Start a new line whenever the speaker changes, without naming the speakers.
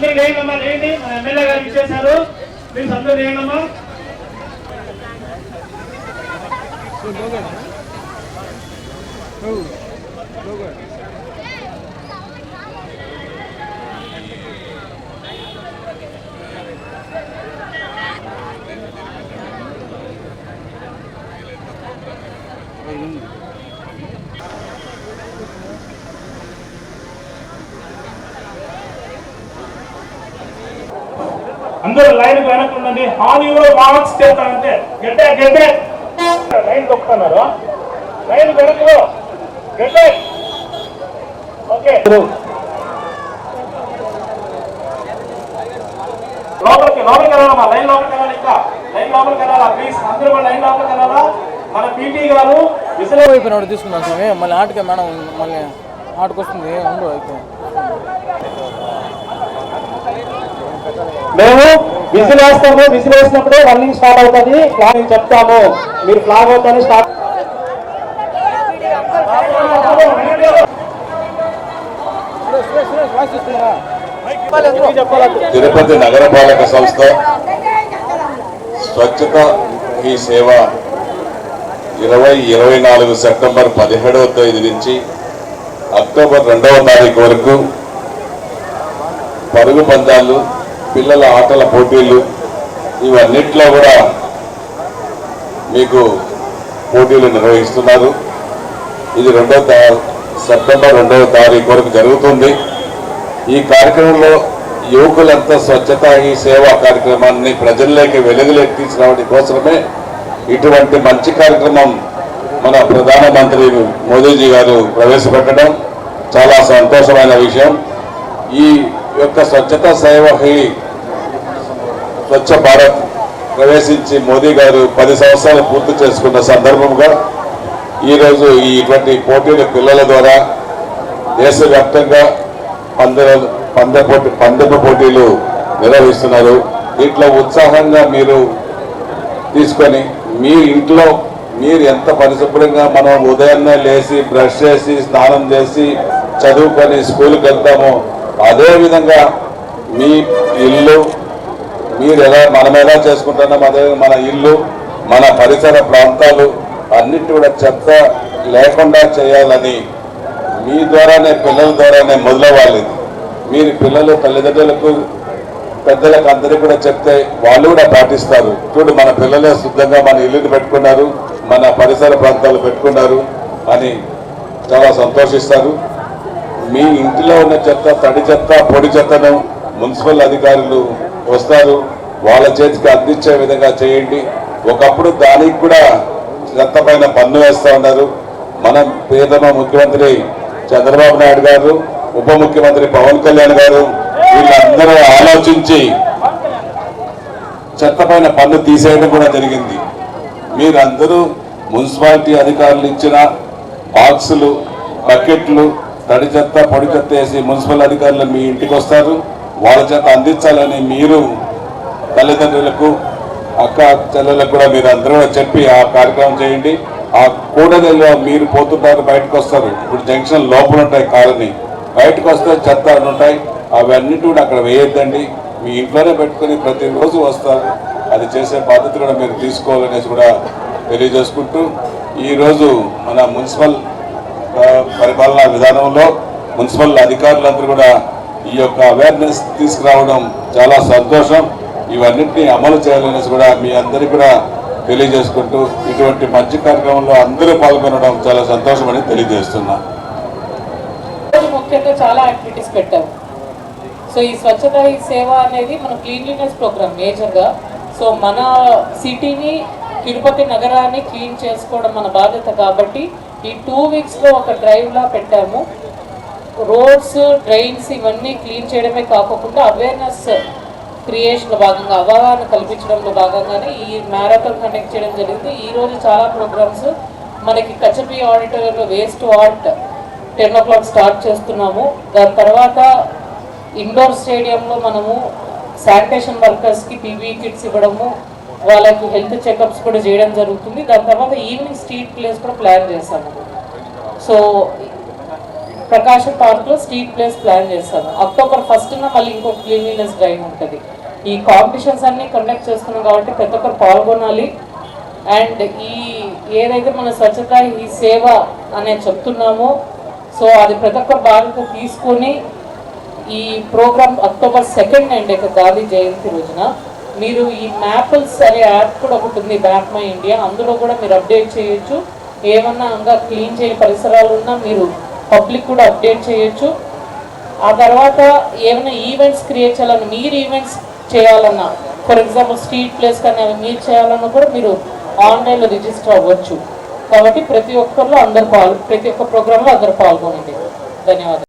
Please అందరూ లేనమ్మా లేండి మన ఎమ్మెల్యే గారు ఇచ్చేశారు ప్లీజ్ అందరూ లేనమ్మా అందరూ లైన్ వెనక్కి ఉండండి ఆన్ యువర్ మార్క్స్ చేస్తానంటే గడ్డే గడ్డే. లైన్ తొక్కుతున్నారు. లైన్ వెనక్కు గడ్డే. ఓకే. లోపలికి లోపలికి వెళ్ళాలమ్మా. లైన్ లోపలికి వెళ్ళాలి ఇంకా. లైన్ లోపలికి వెళ్ళాలా? ప్లీజ్ అందరూ కూడా లైన్ లోపలికి వెళ్ళాలా? మన పీటీ గారు విసిరే
అయిపోయినాడు తీసుకున్నాం స్వామి. మళ్ళీ ఆటకే మేడం మళ్ళీ ఆటకు వస్తుంది ఉండు అయితే
మేము విజిల్ వేస్తాము విజిల్ వేసినప్పుడే రన్నింగ్ స్టార్ట్ అవుతుంది. మేము చెప్తాము మీరు ఫ్లాగ్ అవుతాను స్టార్ట్
తిరుపతి నగరపాలక సంస్థ స్వచ్ఛత ఈ సేవ ఇరవై ఇరవై నాలుగు సెప్టెంబర్ పదిహేడవ తేదీ నుంచి అక్టోబర్ రెండవ తారీఖు వరకు పరుగు పందాలు పిల్లల ఆటల పోటీలు ఇవన్నిట్లో కూడా మీకు పోటీలు నిర్వహిస్తున్నారు. ఇది రెండవ సెప్టెంబర్ రెండవ తారీఖు వరకు జరుగుతుంది. ఈ కార్యక్రమంలో యువకులంతా స్వచ్ఛత ఈ సేవా కార్యక్రమాన్ని ప్రజల్లోకి వెలుగులోకి తీసుకురావడం కోసమే ఇటువంటి మంచి కార్యక్రమం మన ప్రధానమంత్రి మోదీజీ గారు ప్రవేశపెట్టడం చాలా సంతోషమైన విషయం. ఈ యొక్క స్వచ్ఛత సేవ స్వచ్ఛ భారత్ ప్రవేశించి మోదీ గారు పది సంవత్సరాలు పూర్తి చేసుకున్న సందర్భంగా ఈరోజు ఈ ఇటువంటి పోటీల పిల్లల ద్వారా దేశవ్యాప్తంగా పందె పందె పోటీ పందెపు పోటీలు నిర్వహిస్తున్నారు. దీంట్లో ఉత్సాహంగా మీరు తీసుకొని మీ ఇంట్లో మీరు ఎంత పరిశుభ్రంగా మనం ఉదయాన్నే లేచి బ్రష్ చేసి స్నానం చేసి చదువుకొని స్కూల్కి వెళ్తామో అదేవిధంగా మీ ఇల్లు మీరు ఎలా మనం ఎలా చేసుకుంటున్నాం అదే మన ఇల్లు మన పరిసర ప్రాంతాలు అన్నిటి కూడా చెత్త లేకుండా చేయాలని మీ ద్వారానే పిల్లల ద్వారానే మొదలవ్వాలి. మీరు పిల్లలు తల్లిదండ్రులకు పెద్దలకు అందరికీ కూడా చెప్తే వాళ్ళు కూడా పాటిస్తారు. చూడు మన పిల్లలే శుద్ధంగా మన ఇల్లుని పెట్టుకున్నారు మన పరిసర ప్రాంతాలు పెట్టుకున్నారు అని చాలా సంతోషిస్తారు. మీ ఇంటిలో ఉన్న చెత్త తడి చెత్త పొడి చెత్తను మున్సిపల్ అధికారులు వస్తారు. వాళ్ళ చేతికి అందించే విధంగా చేయండి. ఒకప్పుడు దానికి కూడా చెత్త పైన పన్ను వేస్తా ఉన్నారు. మనం పేదమ ముఖ్యమంత్రి చంద్రబాబు నాయుడు గారు ఉప ముఖ్యమంత్రి పవన్ కళ్యాణ్ గారు వీళ్ళందరూ ఆలోచించి చెత్త పైన పన్ను తీసేయడం కూడా జరిగింది. మీరందరూ మున్సిపాలిటీ అధికారులు ఇచ్చిన బాక్సులు బకెట్లు తడి చెత్త పొడి చెత్త వేసి మున్సిపల్ అధికారులు మీ ఇంటికి వస్తారు. వాళ్ళ చేత అందించాలని మీరు తల్లిదండ్రులకు అక్క చెల్లెలకు కూడా మీరు అందరూ చెప్పి ఆ కార్యక్రమం చేయండి. ఆ కూడలిలో మీరు పోతుంటారు బయటకు వస్తారు. ఇప్పుడు జంక్షన్ లోపల ఉంటాయి కాలనీ. బయటకు వస్తే చెత్త ఉంటాయి. అవన్నిటి కూడా అక్కడ వేయొద్దండి. మీ ఇంట్లోనే పెట్టుకొని ప్రతిరోజు వస్తారు. అది చేసే బాధ్యత కూడా మీరు తీసుకోవాలనేసి కూడా తెలియజేసుకుంటూ ఈరోజు మన మున్సిపల్ పరిపాలనా విధానంలో మున్సిపల్ అధికారులందరూ కూడా ఈ యొక్క అవేర్నెస్ తీసుకురావడం చాలా సంతోషం. ఇవన్నింటినీ అమలు చేయాలనేసి కూడా మీ అందరికీ కూడా తెలియజేసుకుంటూ ఇటువంటి మంచి కార్యక్రమంలో అందరూ పాల్గొనడం చాలా సంతోషమని తెలియజేస్తున్నా.
ముఖ్యంగా చాలా యాక్టివిటీస్ పెట్టాము సో ఈ స్వచ్ఛత ఈ సేవ అనేది మన క్లీన్లీనెస్ ప్రోగ్రామ్ మేజర్గా సో మన సిటీని తిరుపతి నగరాన్ని క్లీన్ చేసుకోవడం మన బాధ్యత కాబట్టి ఈ టూ వీక్స్లో ఒక డ్రైవ్లా పెట్టాము. రోడ్స్ డ్రైన్స్ ఇవన్నీ క్లీన్ చేయడమే కాకుండా అవేర్నెస్ క్రియేషన్లో భాగంగా అవగాహన కల్పించడంలో భాగంగానే ఈ మ్యారథాన్ కండక్ట్ చేయడం జరిగింది. ఈరోజు చాలా ప్రోగ్రామ్స్ మనకి కచపి ఆడిటోరియంలో waste art ten o'clock start చేస్తున్నాము. దాని తర్వాత ఇండోర్ స్టేడియంలో మనము శానిటేషన్ వర్కర్స్కి పీవీ కిట్స్ ఇవ్వడము వాళ్ళకి హెల్త్ చెకప్స్ కూడా చేయడం జరుగుతుంది. దాని తర్వాత ఈవినింగ్ స్ట్రీట్ ప్లేస్ కూడా ప్లాన్ చేశాము. సో ప్రకాశం పార్క్లో స్ట్రీట్ ప్లేస్ ప్లాన్ చేస్తాను. అక్టోబర్ ఫస్ట్ మళ్ళీ ఇంకో క్లీన్లీనెస్ డ్రైవ్ ఉంటుంది. ఈ కాంపిటీషన్స్ అన్నీ కండక్ట్ చేస్తున్నాం కాబట్టి ప్రతి ఒక్కరు పాల్గొనాలి. అండ్ ఈ ఏదైతే మన స్వచ్ఛత ఈ సేవ అనే చెప్తున్నామో సో అది ప్రతి ఒక్క బాధ్యత తీసుకొని ఈ programme October second and Gandhi Jayanti రోజున మీరు ఈ మ్యాపుల్స్ అనే యాప్ కూడా ఒకటి ఉంది బ్యాక్ మై ఇండియా అందులో కూడా మీరు అప్డేట్ చేయొచ్చు. ఏమన్నా ఇంకా క్లీన్ చేయని పరిసరాలు ఉన్నా మీరు పబ్లిక్ కూడా అప్డేట్ చేయొచ్చు. ఆ తర్వాత ఏమైనా ఈవెంట్స్ క్రియేట్ చేయాలన్నా మీరు ఈవెంట్స్ చేయాలన్నా ఫర్ ఎగ్జాంపుల్ స్ట్రీట్ ప్లేస్ కానీ అవి మీరు చేయాలన్నా కూడా మీరు ఆన్లైన్లో రిజిస్టర్ అవ్వచ్చు. కాబట్టి ప్రతి ఒక్కరిలో అందరు పాల్ ప్రతి ఒక్క ప్రోగ్రాంలో అందరు పాల్గొనండి. ధన్యవాదాలు.